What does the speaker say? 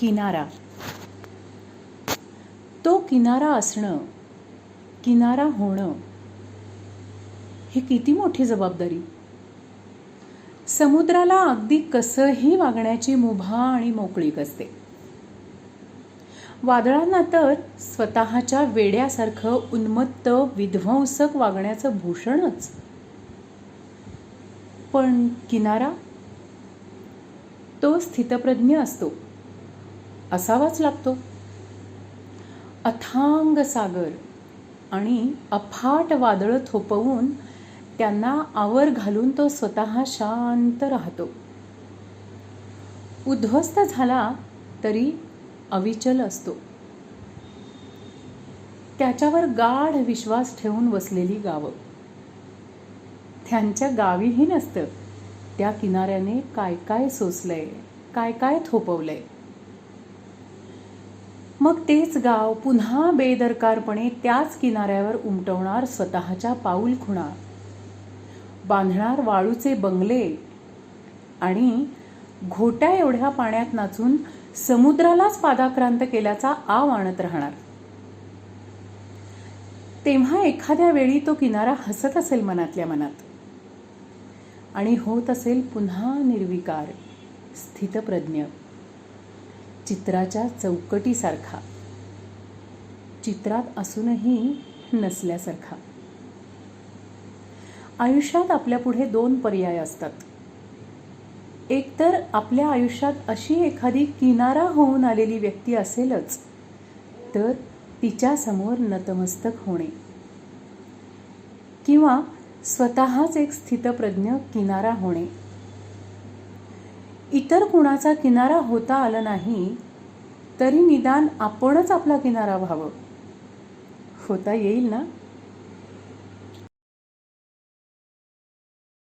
किनारा. तो किनारा असणं किनारा होणं ही किती मोठी जबाबदारी. समुद्राला अगदी कसंही वागण्याची मुभा आणि मोकळीक असते. वादळांना तर स्वतःच्या वेड्यासारखं उन्मत्त विध्वंसक वागण्याचं भूषणच. पण किनारा? तो स्थितप्रज्ञ असतो. असावाच लागतो. अथांग सागर आणि अफाट वादळं थोपवून त्यांना आवर घालून तो स्वतः शांत राहतो. उद्ध्वस्त झाला तरी अविचल असतो. त्याच्यावर गाढ विश्वास ठेवून वसलेली गावं. त्यांच्या गावीही नसतं. त्या किनाऱ्याने काय काय सोसलंय काय काय थोपवलंय. मग तेच गाव पुन्हा बेदरकारपणे त्याच किनाऱ्यावर उमटवणार स्वतःच्या पाऊल खुणा. बांधणार वाळूचे बंगले आणि घोट्या एवढ्या पाण्यात नाचून समुद्रालाच पादाक्रांत केल्याचा आव आणत राहणार. तेव्हा एखाद्या वेळी तो किनारा हसत असेल मनातल्या मनात. आणि होत असेल पुन्हा निर्विकार स्थितप्रज्ञ. चित्राच्या चौकटीसारखा. चित्रात असूनही नसल्यासारखा. आयुष्यात आपल्यापुढे दोन पर्याय असतात. एकतर आपल्या आयुष्यात अशी एखादी किनारा होऊन आलेली व्यक्ती असेलच तर तिच्यासमोर नतमस्तक होणे. किंवा स्वतःच एक स्थितप्रज्ञ किनारा होणे. इतर कुणाचा किनारा होता आला नाही तरी निदान आपणच आपला किनारा व्हावं. होता येईल ना?